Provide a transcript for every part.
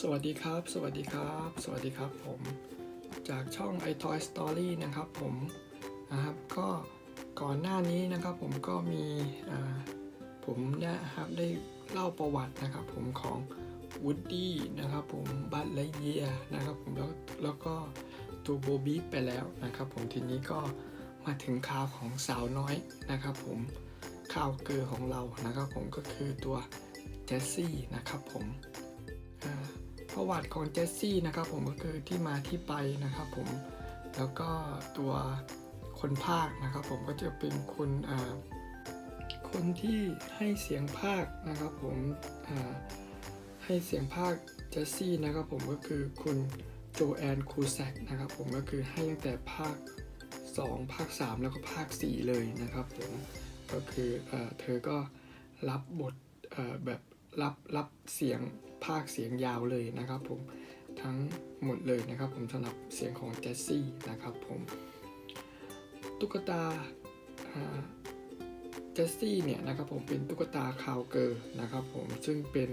สวัสดีครับ สวัสดีครับ สวัสดีครับผมจากช่อง i Toy Story นะครับผมนะครับก็ก่อนหน้านี้นะครับผมก็มีผมนะครับได้เล่าประวัตินะครับผมของ Woody นะครับผมบัตไลเยียนะครับผมแล้วแล้วก็ตัวโบบี้ไปแล้วนะครับผมทีนี้ก็มาถึงข่าวของสาวน้อยนะครับผมข่าวเกอของเรานะครับผมก็คือตัวเจสซี่นะครับผม ประวัติของเจสซี่นะครับผมก็คือที่มาที่ไปนะครับผมแล้วก็ตัวคนภาคนะครับผมก็จะเป็นคนคนที่ให้เสียงภาคนะครับผมให้เสียงภาคเจสซี่นะครับผมก็คือคุณโจแอนคูแซกนะครับผมก็คือให้ตั้งแต่ภาค 2 ภาค 3 แล้วก็ภาค 4 เลยนะครับผมก็คือเอเธอก็รับบทแบบ รับรับเสียงภาคเสียงยาวเลยนะครับผมทั้งหมดเลยนะครับ ผมสำหรับเสียงของเจสซี่นะครับผมตุ๊กตาเจสซี่เนี่ยนะครับผมเป็นตุ๊กตาคาวเกอร์นะครับผมซึ่งเป็น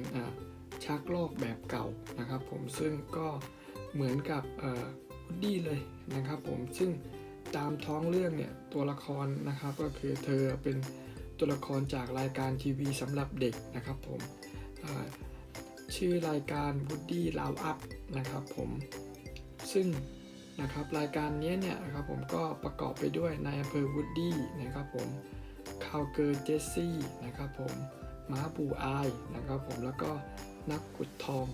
ชักลอกแบบเก่านะครับผมซึ่งก็เหมือนกับวูดดี้เลยนะครับผมซึ่งตามท้องเรื่องเนี่ยตัวละครนะครับก็คือเธอเป็นตัวละครจากรายการทีวีสำหรับเด็กนะครับผม ชื่อรายการ Woody l o u Up นะครับผมซึ่งนะครับรายการนี้เนี่ยนะครับผมก็ประกอบไปด้วยนายอำเภอ Woody นะครับผมคาวเกอร์เจสซี่นะครับผมม้าปูอายนะครับผมแล้วก็นักขุดทอง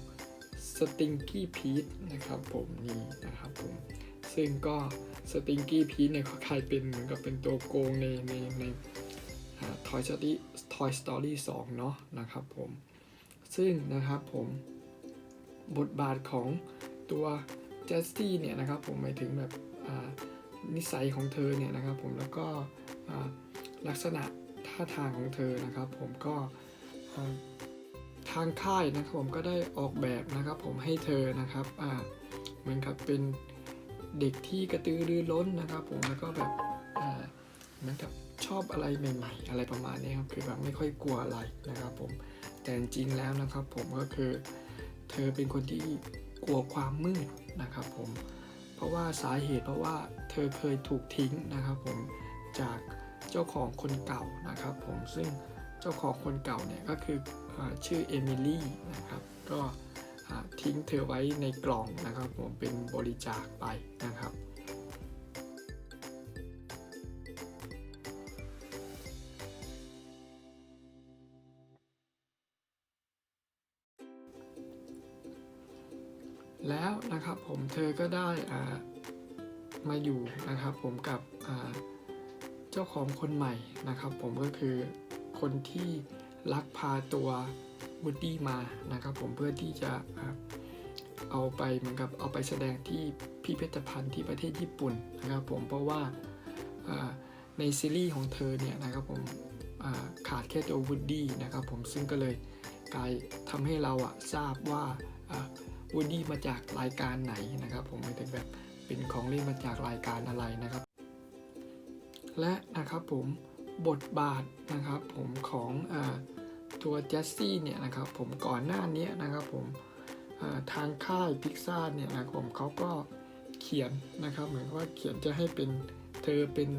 สติงกี้พีทนะครับผมนี่นะครับผมซึ่งก็สติงกี้พีทเนี่ยเขาใครเป็นเหมือนกับเป็นตัวโกงในในในทอยสตอรี่ Toy Story 2เนาะนะครับผม ซึ่งนะครับผมบทบาทของตัวเจสซี่เนี่ยนะครับผมหมายถึงแบบนิสัยของเธอเนี่ยนะครับผมแล้วก็ลักษณะท่าทางของเธอนะครับผมก็ทางค่ายนะครับผมก็ได้ออกแบบนะครับผมให้เธอนะครับเหมือนกับเป็นเด็กที่กระตือรือร้นนะครับผมแล้วก็แบบเหมือนกับชอบอะไรใหม่ ๆ อะไรประมาณนี้ครับคือแบบไม่ค่อยกลัวอะไรนะครับผม แต่จริงแล้วนะครับผมก็คือเธอเป็นคนที่กลัวความมืดนะครับผมเพราะว่าสาเหตุเพราะว่าเธอเคยถูกทิ้งนะครับผมจากเจ้าของคนเก่านะครับผมซึ่งเจ้าของคนเก่าเนี่ยก็คืออชื่อเอมิลี่นะครับก็ทิ้งเธอไว้ในกล่องนะครับผมเป็นบริจาคไปนะครับ แล้วนะครับผมเธอก็ได้อ่ามาอยู่นะครับผมกับอ่าเจ้าของคนใหม่นะครับ ผมก็คือคนที่ลักพาตัววูดดี้มานะครับ ผมเพื่อที่จะอเอาไปเหมือนกับเอาไปแสดงที่พิพิธภัณฑ์ที่ประเทศญี่ปุ่นนะครับ ผมเพราะว่าในซีรีส์ของเธอเนี่ยนะครับผมาขาดแค่ตัววูดดี้นะครับ ผมซึ่งก็เลยกลายทำให้เราอะทราบว่าอ่า วูดดี้มาจากรายการไหนนะครับ ผมหมายถึงแบบเป็นของเล่นมาจากรายการอะไรนะครับ และนะครับผมบทบาทนะครับผมของอตัวเจสซี่เนี่ยนะครับผมก่อนหน้านี้นะครับผมทางค่ายพิกซ่าเนี่ยนะครับผมเขาก็เขียนนะครับเหมือนว่าเขียนจะให้เป็นเธอเป็น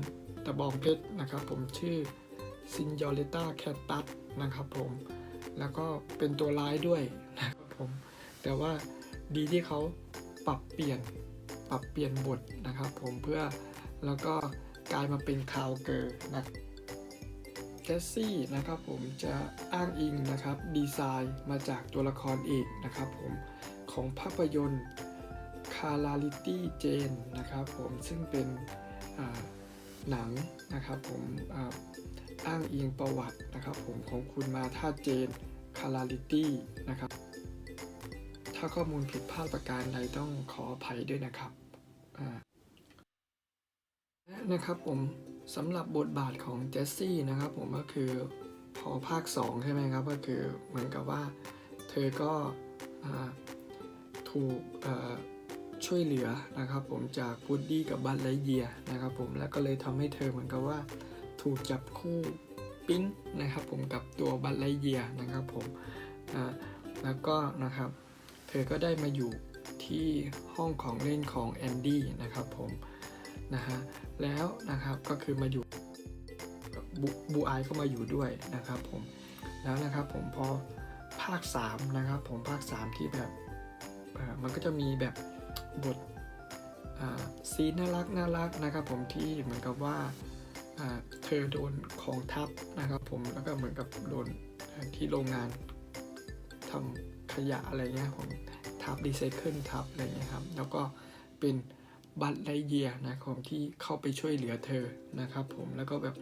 ตะบองเพชรนะครับผมชื่อซินยอริต้าแคตตัสนะครับผมแล้วก็เป็นตัวร้ายด้วยนะครับผมแต่ว่า ดีที่เขาปรับเปลี่ยนปรับเปลี่ยนบทนะครับ ผมเพื่อแล้วก็กลายมาเป็นคาวเกอร์นะแคสซี่นะครับผมจะอ้างอิงนะครับดีไซน์มาจากตัวละครเอกนะครับผมของภาพยนตร์ c a r a l i t y Jane นะครับผมซึ่งเป็นหนังนะครับผมอ,อ้างอิงประวัตินะครับผมของคุณมาธาเจน c a r a l i t y นะครับ ถ้าข้อมูลผิดพลาดประการใดต้องขออภัยด้วยนะครับและนะครับผมสำหรับบทบาทของเจสซี่นะครับผมก็คือพอภาค 2 ใช่ไหมครับ ก็คือเหมือนกับว่าเธอก็ถูกช่วยเหลือนะครับผมจากวูดดี้กับบัตไลเยียนะครับผมแล้วก็เลยทำให้เธอเหมือนกับว่าถูกจับคู่ปิ๊งนะครับผมกับตัวบัตไลเยียนะครับผมแล้วก็นะครับ เธอก็ได้มาอยู่ที่ห้องของเล่นของแอนดี้นะครับผมนะฮะแล้วนะครับก็คือมาอยู่บูบูไอก็มาอยู่ด้วยนะครับผมแล้วนะครับผมพอภาค3นะครับผมภาค 3 ที่แบบมันก็จะมีแบบบทซีนน่ารักน่ารักนะครับผมที่เหมือนกับว่าเธอโดนของทับนะครับผมแล้วก็เหมือนกับโดนที่โรงงานทำ ขยะอะไรเงี้ยผมทับรีไซเคิลทับอะไรเงี้ยครับ แล้วก็เป็นบัตไลเยียนะครับที่เข้าไปช่วยเหลือเธอนะครับ ผมแล้วก็แบบ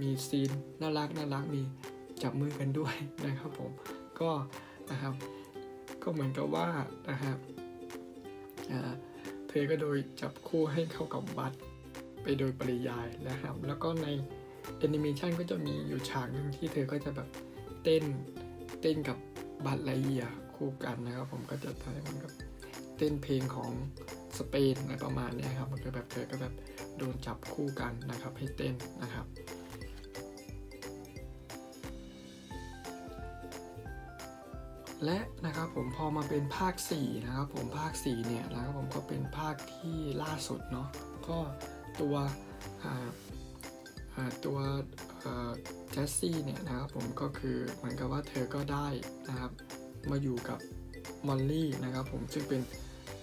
มีซีนน่ารักน่ารักมีจับมือกันด้วยนะครับผมก็นะครับก็เหมือนกับว่านะครับเธอก็โดยจับคู่ให้เข้ากับบัตไปโดยปริยายนะครับ แล้วก็ในแอนิเมชันก็จะมีอยู่ฉากหนึ่งที่เธอก็จะแบบเต้นเต้นกับบัตไลเยีย คู่กันนะครับ ผมก็จะทำให้มันกับเต้นเพลงของสเปนอะไรประมาณนี้ครับมันก็แบบเธอก็แบบโดนจับคู่กันนะครับ ให้เต้นนะครับและนะครับผมพอมาเป็นภาค 4 นะครับผมภาค 4 เนี่ยนะครับผมก็เป็นภาคที่ล่าสุดเนาะก็ตัวอ่าอ่าตัวแจสซี่เนี่ยนะครับผมก็คือเหมือนกับว่าเธอก็ได้นะครับ มาอยู่กับมอลลี่นะครับผมซึ่งเป็น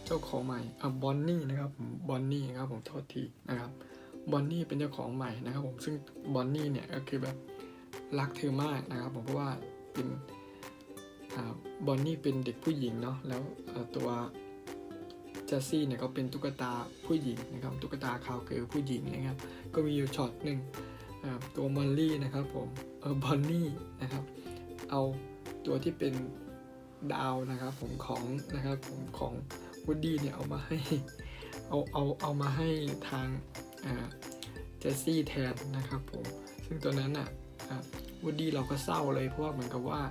เจ้าของใหม่อะบอนนี่นะครับผมบอนนี่ครับผมโทษทีนะครับบอนนี่เป็นเจ้าของใหม่นะครับผมซึ่งบอนนี่เนี่ยก็คือแบบรักเธอมากนะครับผมเพราะว่าเป็นบอนนี่เป็นเด็กผู้หญิงเนาะแล้วตัวเจสซี่เนี่ยก็เป็นตุ๊กตาผู้หญิงนะครับตุ๊กตาคาวเกิร์ลผู้หญิงนะครับก็มีอยู่ช็อตหนึ่งตัวมอลลี่นะครับผมเออบอนนี่นะครับเอาตัวที่เป็น ดาวนะครับผมของนะครับผมของวูดดี้เนี่ยเอามาให้เอาเอาเอามาให้ทางเจสซี่แทนนะครับผมซึ่งตัวนั้นอะวูดดี้เราก็เศร้าเลยเพราะว่าเหมือนกับว่า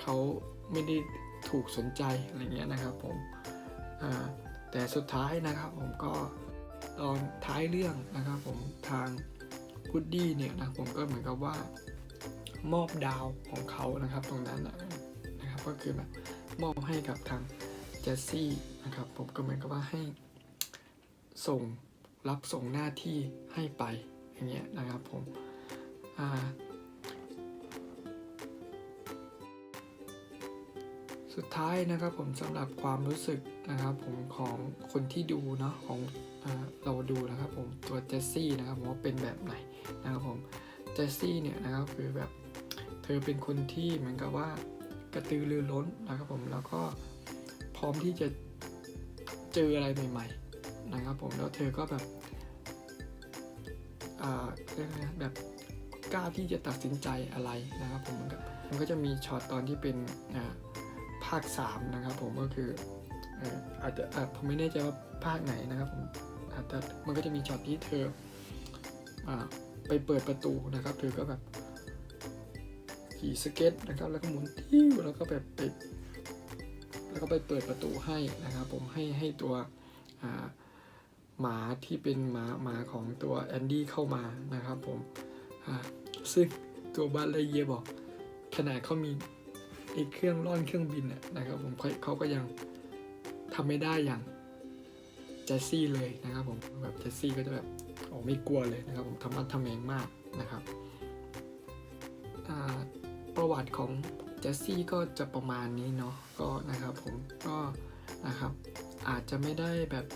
เขาไม่ได้ถูกสนใจอะไรเงี้ยนะครับผมแต่สุดท้ายนะครับผมก็ตอนท้ายเรื่องนะครับผมทางพุดดี้เนี่ยนะผมก็เหมือนกับว่ามอบดาวของเขานะครับตรงนั้นนะนะ ก็คือแบบมอบให้กับทางเจสซี่นะครับผมก็เหมือนกับว่าให้ส่งรับส่งหน้าที่ให้ไปอย่างเงี้ยนะครับผมอ่าสุดท้ายนะครับผมสำหรับความรู้สึกนะครับผมของคนที่ดูเนาะของเราดูนะครับผมตัวเจสซี่นะครับผมว่าเป็นแบบไหนนะครับผมเจสซี่เนี่ยนะครับคือแบบเธอเป็นคนที่เหมือนกับว่า กระตือรือร้นนะครับผมแล้วก็พร้อมที่จะเจออะไรใหม่ๆนะครับผมแล้วเธอก็แบบอ่าแบบกล้าที่จะตัดสินใจอะไรนะครับผมมันก็มันก็จะมีช็อตตอนที่เป็นอ่าภาค 3 นะครับผมก็คืออาจจะผมไม่แน่ใจว่าภาคไหนนะครับผมอาจจะมันก็จะมีช็อตที่เธออไปเปิดประตูนะครับ เธอก็แบบ ขี่สเก็ตนะครับ แล้วก็หมุนติ้วแล้วก็แบบไปแล้วก็ไปเปิดประตูให้นะครับ ผมให้ให้ตัวหมาที่เป็นหมาหมาของตัวแอนดี้เข้ามานะครับผมซึ่งตัวบัตเลเยบอกขนาดเขามีไอ้เครื่องร่อนเครื่องบินน่ะนะครับผมเขาเขาก็ยังทำไม่ได้อย่างเจสซี่เลยนะครับผมแบบเจสซี่ก็จะแบบโอ้ไม่กลัวเลยนะครับผมทำมัดทำแมงมากนะครับ ประวัติของเจสซี่ก็จะประมาณนี้เนาะก็นะครับผมก็นะครับอาจจะไม่ได้แบบ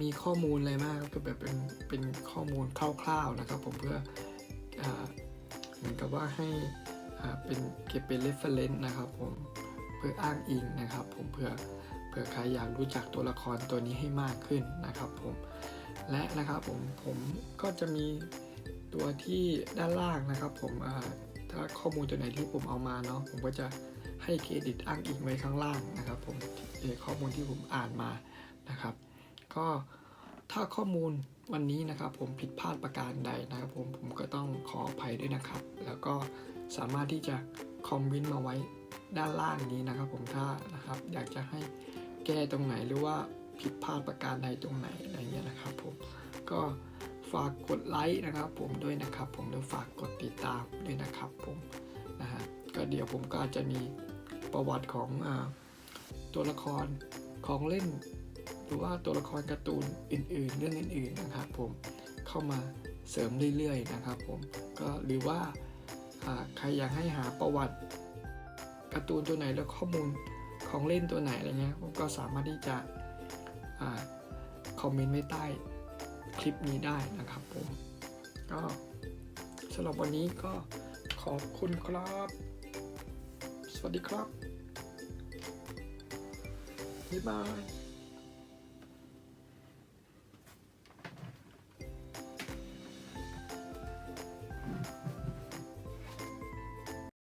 มีข้อมูลอะไรมากก็แบบเป็นเป็นข้อมูลคร่าวๆนะครับ ผมเพื่ออเหมือนกับว่าให้เป็นเก็บเป็น reference นะครับผมเพื่ออ้างอิงนะครับ ผมเพื่อเผื่อใครอยากรู้จักตัวละครตัวนี้ให้มากขึ้นนะครับผมและนะครับผมผมก็จะมีตัวที่ด้านล่างนะครับผมอ่า ถ้าข้อมูลตัวไหนที่ผมเอามาเนาะผมก็จะให้เครดิตอ้างอิงไว้ข้างล่างนะครับผมเอ่อข้อมูลที่ผมอ่านมานะครับ ก็ถ้าข้อมูลวันนี้นะครับผมผิดพลาดประการใดนะครับผมผมก็ต้องขออภัยด้วยนะครับ แล้วก็สามารถที่จะคอมเมนต์มาไว้ด้านล่างนี้นะครับ ผมถ้านะครับอยากจะให้แก้ตรงไหนหรือว่าผิดพลาดประการใดตรงไหนอะไรเงี้ยนะครับผมก็ ฝากกดไลค์นะครับ ผมด้วยนะครับ ผมแล้วฝากกดติดตามด้วยนะครับผมนะฮะก็เดี๋ยวผมก็อาจจะมีประวัติของอตัวละครของเล่น หรือว่าตัวละครการ์ตูนอื่น ๆ เรื่องอื่น ๆนะครับ ผมเข้ามาเสริมเรื่อยๆนะครับ ผมก็หรือว่าใครอยากให้หาประวัติการ์ตูนตัวไหนแล้วข้อมูลของเล่นตัวไหนอะไรเงี้ยผมก็สามารถที่จะอาคอมเมนต์ไว้ใต้ คลิปนี้ได้นะครับผม ก็สำหรับวันนี้ก็ขอบคุณครับ สวัสดีครับบ๊ายบาย